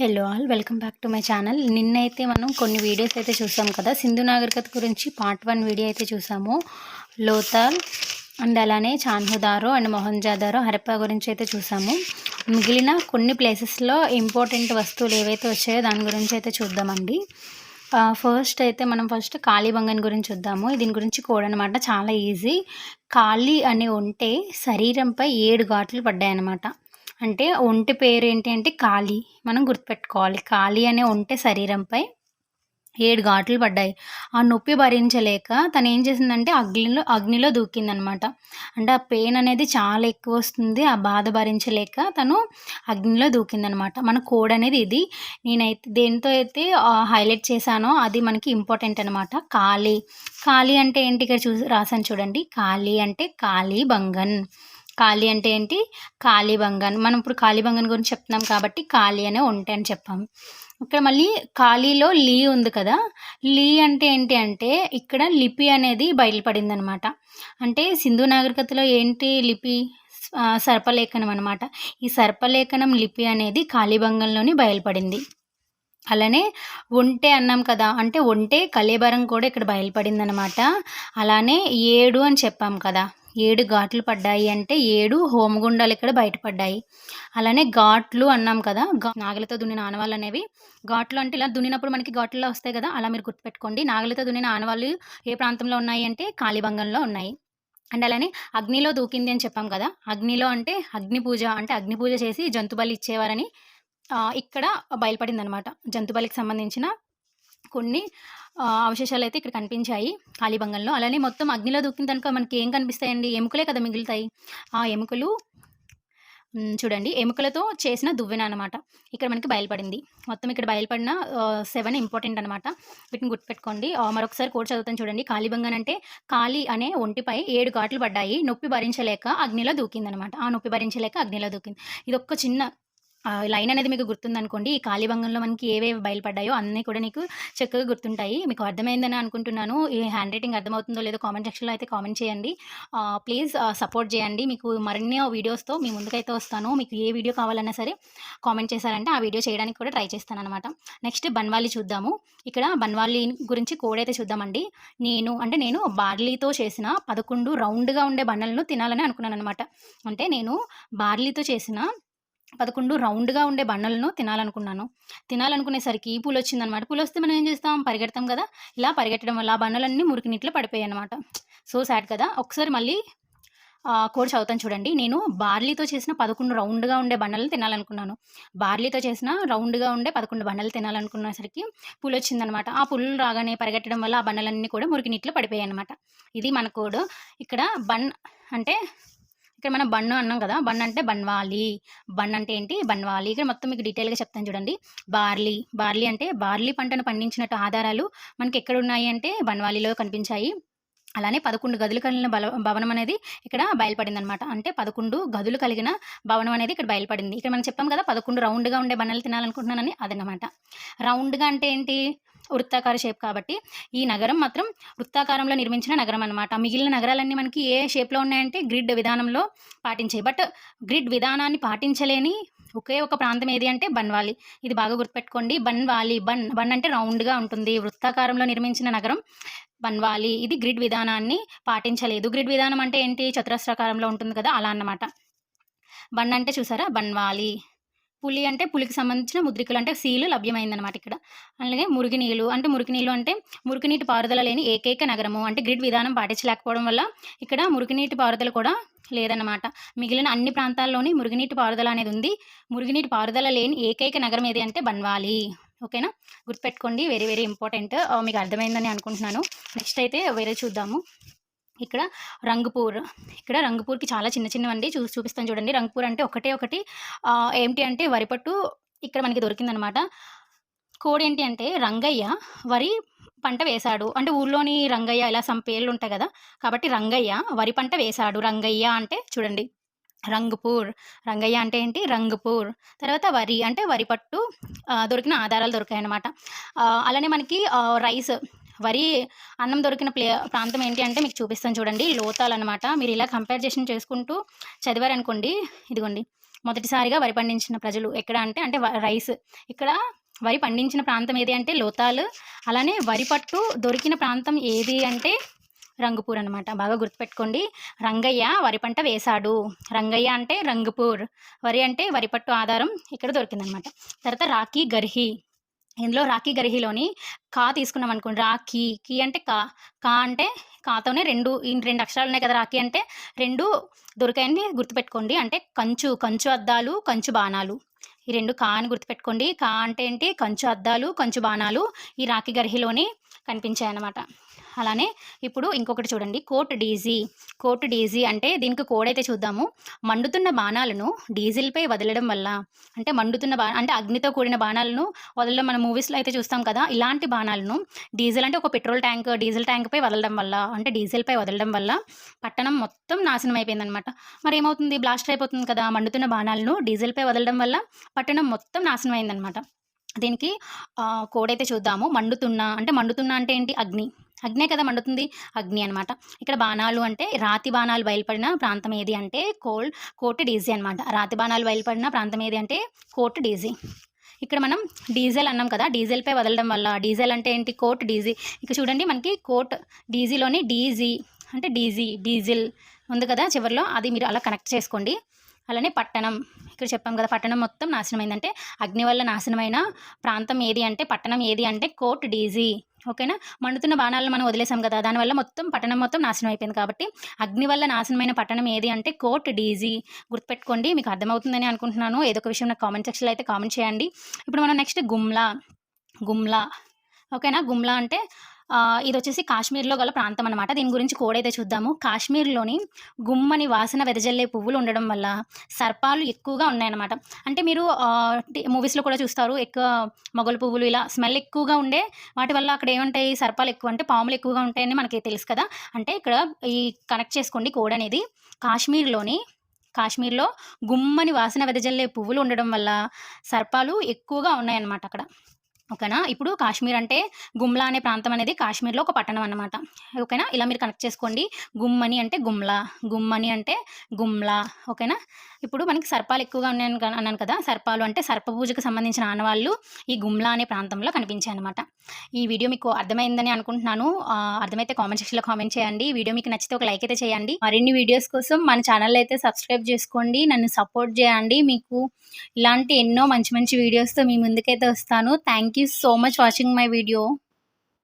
Hello all welcome back to my channel నిన్నైతే మనం కొన్ని వీడియోస్ అయితే చూసాం కదా. సింధు నాగరికత గురించి పార్ట్ వన్ వీడియో అయితే చూసాము. లోతాల్ అండ్ అలానే చాన్హుదారో అండ్ మొహంజాదారో హరప్పా గురించి అయితే చూసాము. మిగిలిన కొన్ని ప్లేసెస్లో ఇంపార్టెంట్ వస్తువులు ఏవైతే వచ్చాయో దాని గురించి అయితే చూద్దామండి. ఫస్ట్ అయితే మనం ఫస్ట్ కాళీబంగన్ గురించి చూద్దాము. దీని గురించి కోడ్ అనమాట చాలా ఈజీ కాళీ అని ఉంటే శరీరంపై ఏడు ఘాట్లు పడ్డాయి అనమాట అంటే ఒంటి పేరు ఏంటి అంటే కాళీ మనం గుర్తుపెట్టుకోవాలి. కాళీ అనే ఒంటె శరీరంపై ఏడు ఘాట్లు పడ్డాయి. ఆ నొప్పి భరించలేక తను ఏం చేసిందంటే అగ్నిలో అగ్నిలో దూకిందనమాట. అంటే ఆ పెయిన్ అనేది చాలా ఎక్కువ వస్తుంది. ఆ బాధ భరించలేక తను అగ్నిలో దూకిందనమాట. మన కోడ్ అనేది ఇది. నేనైతే దేంతో అయితే హైలైట్ చేశానో అది మనకి ఇంపార్టెంట్ అనమాట. కాళీ కాళీ అంటే ఏంటి? ఇక్కడ చూ రాసాను చూడండి. కాళీ అంటే కాళీ బంగన్ ఖాళీ అంటే ఏంటి? కాళీబంగన్ మనం ఇప్పుడు కాళీబంగన్ గురించి చెప్తున్నాం కాబట్టి ఖాళీ అనే ఉంటాయి అని చెప్పాము ఇక్కడ మళ్ళీ ఖాళీలో లీ ఉంది కదా? లీ అంటే ఏంటి అంటే ఇక్కడ లిపి అనేది బయలుపడింది అనమాట అంటే సింధు నాగరికతలో ఏంటి లిపి? సర్పలేఖనం అనమాట ఈ సర్పలేఖనం లిపి అనేది కాళీబంగంలోని బయలుపడింది. అలానే ఒంటె అన్నాం కదా? అంటే ఒంటె కలేబరం కూడా ఇక్కడ బయలుపడింది అనమాట అలానే ఏడు అని చెప్పాం కదా? ఏడు ఘాట్లు పడ్డాయి అంటే ఏడు హోమగుండాలు ఇక్కడ బయటపడ్డాయి. అలానే ఘాట్లు అన్నాం కదా నాగలితో దున్నిన ఆనవాళ్ళు అనేవి. ఘాట్లు అంటే ఇలా దున్నినప్పుడు మనకి ఘాట్లలో వస్తాయి కదా అలా మీరు గుర్తుపెట్టుకోండి. నాగలితో దున్నిన ఆనవాళ్ళు ఏ ప్రాంతంలో ఉన్నాయి అంటే కాళీభంగంలో ఉన్నాయి. అండ్ అలానే అగ్నిలో దూకింది అని చెప్పాం కదా అగ్నిలో అంటే అగ్ని పూజ అంటే అగ్ని పూజ చేసి జంతుబలి ఇచ్చేవారని ఇక్కడ బయలుపడింది అనమాట జంతుబలికి సంబంధించిన కొన్ని అవశేషాలు అయితే ఇక్కడ కనిపించాయి కాళీబంగంలో. అలానే మొత్తం అగ్నిలో దూకిన కనుక మనకి ఏం కనిపిస్తాయండి? ఎముకలే కదా మిగులుతాయి. ఆ ఎముకలు చూడండి. ఎముకలతో చేసిన దువ్వెన అనమాట ఇక్కడ మనకి బయలుపడింది. మొత్తం ఇక్కడ బయలుపడిన సెవెన్ ఇంపార్టెంట్ అనమాట వీటిని గుర్తుపెట్టుకోండి. మరొకసారి కోడ్ చదువుతాను చూడండి. కాళీబంగన్ అంటే కాళీ అనే ఒంటిపై ఏడు ఘాట్లు పడ్డాయి. నొప్పి భరించలేక అగ్నిలో దూకిందనమాట ఆ నొప్పి భరించలేక అగ్నిలో దూకింది. ఇది ఒక్క చిన్న లైన్ అనేది మీకు గుర్తుందనుకోండి ఈ కాళీభంగంలో మనకి ఏవేవి బయలుపడ్డాయో అన్నీ కూడా నీకు చక్కగా గుర్తుంటాయి. మీకు అర్థమైందని అనుకుంటున్నాను. ఈ హ్యాండ్ రైటింగ్ అర్థమవుతుందో లేదో కామెంట్ సెక్షన్లో అయితే కామెంట్ చేయండి. ప్లీజ్ సపోర్ట్ చేయండి. మీకు మరిన్ని వీడియోస్తో మీ ముందుకైతే వస్తాను. మీకు ఏ వీడియో కావాలన్నా సరే కామెంట్ చేశారంటే ఆ వీడియో చేయడానికి కూడా ట్రై చేస్తాను అనమాట నెక్స్ట్ బన్వాలి చూద్దాము. ఇక్కడ బన్వాలి గురించి కోడ్ అయితే చూద్దామండి. నేను అంటే నేను బార్లీతో చేసిన పదకొండు రౌండ్గా ఉండే బండలను తినాలని అనుకున్నాను అనమాట అంటే నేను బార్లీతో చేసిన పదకొండు రౌండ్గా ఉండే బండలను తినాలనుకున్నాను. తినాలనుకునేసరికి పూలు వచ్చిందనమాట పూలు వస్తే మనం ఏం చేస్తాం? పరిగెడతాం కదా? ఇలా పరిగెట్టడం వల్ల ఆ బండలన్నీ మురికి నీటిలో పడిపోయాయి అనమాట సో సాడ్ కదా? ఒకసారి మళ్ళీ కోడ్ చదువుతాను చూడండి. నేను బార్లీతో చేసిన పదకొండు రౌండ్గా ఉండే బండలు తినాలనుకున్నాను. బార్లీతో చేసిన రౌండ్గా ఉండే పదకొండు బండలు తినాలనుకునేసరికి పులు వచ్చిందనమాట ఆ పుల్లు రాగానే పరిగెట్టడం వల్ల ఆ బండలన్నీ కూడా మురికి నీటిలో పడిపోయాయి అనమాట ఇది మన కోడ్. ఇక్కడ బన్ అంటే ఇక్కడ మనం బన్ను అన్నాం కదా బన్ అంటే బన్వాలి. బన్ అంటే ఏంటి? బన్వాలి. ఇక్కడ మొత్తం మీకు డీటెయిల్గా చెప్తాను చూడండి. బార్లీ. బార్లీ అంటే బార్లీ పంటను పండించినట్టు ఆధారాలు మనకి ఎక్కడ ఉన్నాయి అంటే బన్వాలీలో కనిపించాయి. అలానే పదకొండు గదులు కలిగిన బల భవనం అనేది ఇక్కడ బయలుపడింది అనమాట అంటే పదకొండు గదులు కలిగిన భవనం అనేది ఇక్కడ బయలుపడింది. ఇక్కడ మనం చెప్పాం కదా పదకొండు రౌండ్గా ఉండే బన్నలు తినాలనుకుంటున్నానని అదనమాట రౌండ్గా అంటే ఏంటి? వృత్తాకార షేప్ కాబట్టి ఈ నగరం మాత్రం వృత్తాకారంలో నిర్మించిన నగరం అనమాట మిగిలిన నగరాలన్నీ మనకి ఏ షేప్లో ఉన్నాయంటే గ్రిడ్ విధానంలో పాటించాయి బట్ గ్రిడ్ విధానాన్ని పాటించలేని ఒకే ఒక ప్రాంతం ఏది అంటే బన్వాలి. ఇది బాగా గుర్తుపెట్టుకోండి. బన్వాలి బన్ బన్ అంటే రౌండ్గా ఉంటుంది. వృత్తాకారంలో నిర్మించిన నగరం బన్వాలి. ఇది గ్రిడ్ విధానాన్ని పాటించలేదు. గ్రిడ్ విధానం అంటే ఏంటి? చతురస్రాకారంలో ఉంటుంది కదా అలా అన్నమాట. బన్ అంటే చూసారా? బన్వాలి. పులి అంటే పులికి సంబంధించిన ముద్రికలు అంటే సీలు లభ్యమైందనమాట ఇక్కడ. అలాగే మురుగునీళ్ళు అంటే మురుగునీళ్ళు అంటే మురుగునీటి పారుదల లేని ఏకైక నగరము అంటే గ్రిడ్ విధానం పాటించలేకపోవడం వల్ల ఇక్కడ మురుగునీటి పారుదల కూడా లేదన్నమాట. మిగిలిన అన్ని ప్రాంతాల్లోని మురుగునీటి పారుదల అనేది ఉంది. మురుగునీటి పారుదల లేని ఏకైక నగరం ఏది అంటే బన్వాలి. ఓకేనా? గుర్తుపెట్టుకోండి వెరీ వెరీ ఇంపార్టెంట్. మీకు అర్థమైందని అనుకుంటున్నాను. నెక్స్ట్ అయితే వేరే చూద్దాము. ఇక్కడ రంగపూర్. ఇక్కడ రంగపూర్కి చాలా చిన్న చిన్నవండి. చూ చూపిస్తాను చూడండి. రంగపూర్ అంటే ఒకటే ఒకటి. ఏంటి అంటే వరిపట్టు ఇక్కడ మనకి దొరికిందనమాట. కోడ్ ఏంటి అంటే రంగయ్య వరి పంట వేశాడు. అంటే ఊర్లోని రంగయ్య ఇలా సమ్ పేర్లు ఉంటాయి కదా. కాబట్టి రంగయ్య వరి పంట వేశాడు. రంగయ్య అంటే చూడండి. రంగపూర్. రంగయ్య అంటే ఏంటి? రంగపూర్. తర్వాత వరి అంటే వరి పట్టు దొరికిన ఆధారాలు దొరికాయి అనమాట అలానే మనకి రైస్. వరి అన్నం దొరికిన ప్లే ప్రాంతం ఏంటి అంటే మీకు చూపిస్తాను చూడండి. లోతాలు అనమాట మీరు ఇలా కంపేర్ చేసుకుంటూ చదివారనుకోండి. ఇదిగోండి. మొదటిసారిగా వరి పండించిన ప్రజలు ఎక్కడ అంటే అంటే రైస్. ఇక్కడ వరి పండించిన ప్రాంతం ఏది అంటే లోతాలు. అలానే వరి పట్టు దొరికిన ప్రాంతం ఏది అంటే రంగుపూర్ అనమాట బాగా గుర్తుపెట్టుకోండి. రంగయ్య వరి పంట వేశాడు. రంగయ్య అంటే రంగుపూర్. వరి అంటే వరి పట్టు ఆధారం ఇక్కడ దొరికిందనమాట తర్వాత రాఖీ గర్హి. ఇందులో రాఖీ గరిహిలోని కా తీసుకున్నాం అనుకోండి. రాఖీ కీ అంటే కా కా అంటే కాతోనే రెండు ఈ రెండు అక్షరాలు ఉన్నాయి కదా రాఖీ అంటే రెండు దొరికాయని గుర్తుపెట్టుకోండి. అంటే కంచు కంచు అద్దాలు కంచు బాణాలు. ఈ రెండు కా అని గుర్తుపెట్టుకోండి. కా అంటే ఏంటి? కంచు అద్దాలు కంచు బాణాలు ఈ రాఖీ గర్హిలోని కనిపించాయి అన్నమాట అలానే ఇప్పుడు ఇంకొకటి చూడండి. Coat DG. కోట్ డీజీ అంటే దీనికి కోడ్ అయితే చూద్దాము. మండుతున్న బాణాలను డీజిల్పై వదలడం వల్ల అంటే మండుతున్న బా అంటే అగ్నితో కూడిన బాణాలను వదలడం మన మూవీస్లో అయితే చూస్తాం కదా. ఇలాంటి బాణాలను డీజిల్ అంటే ఒక పెట్రోల్ ట్యాంక్ డీజిల్ ట్యాంక్పై వదలడం వల్ల అంటే డీజిల్పై వదలడం వల్ల పట్టణం మొత్తం నాశనం అయిపోయిందనమాట మరి ఏమవుతుంది? బ్లాస్ట్ అయిపోతుంది కదా. మండుతున్న బాణాలను డీజిల్పై వదలడం వల్ల పట్టణం మొత్తం నాశనం అయిందనమాట దీనికి కోడైతే కోడ్ అయితే చూద్దాము. మండుతున్న అంటే మండుతున్న అంటే ఏంటి? అగ్ని. అగ్నే కదా మండుతుంది? అగ్ని అనమాట ఇక్కడ బాణాలు అంటే రాతి బాణాలు బయలుపడిన ప్రాంతం ఏది అంటే కోల్డ్ కోట్ డీజీ అనమాట రాతి బాణాలు బయలుపడిన ప్రాంతం ఏది అంటే కోట్ డీజీ. ఇక్కడ మనం డీజిల్ అన్నాం కదా డీజిల్పై వదలడం వల్ల డీజిల్ అంటే ఏంటి? కోట్ డీజీ. ఇక చూడండి మనకి కోట్ డీజీలోని డీజీ అంటే డీజీ డీజిల్ ఉంది కదా చివరిలో అది మీరు అలా కనెక్ట్ చేసుకోండి. అలానే పట్టణం. ఇక్కడ చెప్పాం కదా పట్టణం మొత్తం నాశనం అగ్ని వల్ల నాశనమైన ప్రాంతం ఏది అంటే పట్టణం ఏది అంటే కోట్ డీజీ. ఓకేనా? మండుతున్న బాణాలను మనం వదిలేసాం కదా దానివల్ల మొత్తం పట్టణం మొత్తం నాశనం అయిపోయింది కాబట్టి అగ్ని వల్ల నాశనమైన పట్టణం ఏది అంటే కోట్ డీజీ. గుర్తుపెట్టుకోండి మీకు అర్థమవుతుందని అనుకుంటున్నాను. ఏదో ఒక విషయం నాకు కామెంట్ సెక్షన్లో అయితే కామెంట్ చేయండి. ఇప్పుడు మనం నెక్స్ట్ గుమ్లా గుమ్లా ఓకేనా? గుమ్లా అంటే ఇది వచ్చేసి కాశ్మీర్లో గల ప్రాంతం అనమాట దీని గురించి కోడైతే చూద్దాము. కాశ్మీర్లోని గుమ్మని వాసన వెదజల్లే పువ్వులు ఉండడం వల్ల సర్పాలు ఎక్కువగా ఉన్నాయన్నమాట. అంటే మీరు మూవీస్లో కూడా చూస్తారు. ఎక్కువ మొగలు పువ్వులు ఇలా స్మెల్ ఎక్కువగా ఉండే వాటి వల్ల అక్కడ ఏముంటాయి? సర్పాలు ఎక్కువ అంటే పాములు ఎక్కువగా ఉంటాయని మనకి తెలుసు కదా. అంటే ఇక్కడ ఈ కనెక్ట్ చేసుకోండి కోడ్ అనేది. కాశ్మీర్లోని కాశ్మీర్లో గుమ్మని వాసన వెదజల్లే పువ్వులు ఉండడం వల్ల సర్పాలు ఎక్కువగా ఉన్నాయన్నమాట అక్కడ. ఓకేనా? ఇప్పుడు కాశ్మీర్ అంటే గుమ్లా అనే ప్రాంతం అనేది కాశ్మీర్లో ఒక పట్టణం అనమాట ఓకేనా? ఇలా మీరు కనెక్ట్ చేసుకోండి. గుమ్మని అంటే గుమ్లా. గుమ్మని అంటే గుమ్లా. ఓకేనా? ఇప్పుడు మనకి సర్పాలు ఎక్కువగా ఉన్నాయని అన్నాను కదా. సర్పాలు అంటే సర్ప పూజకు సంబంధించిన ఆనవాళ్ళు ఈ గుమ్లా అనే ప్రాంతంలో కనిపించాయి అనమాట ఈ వీడియో మీకు అర్థమైందని అనుకుంటున్నాను. అర్థమైతే కామెంట్ సెక్షన్లో కామెంట్ చేయండి. ఈ వీడియో మీకు నచ్చితే ఒక లైక్ అయితే చేయండి. మరిన్ని వీడియోస్ కోసం మన ఛానల్ అయితే సబ్స్క్రైబ్ చేసుకోండి. నన్ను సపోర్ట్ చేయండి. మీకు ఇలాంటి ఎన్నో మంచి మంచి వీడియోస్తో మీ ముందుకైతే వస్తాను. Thank you so much watching my video.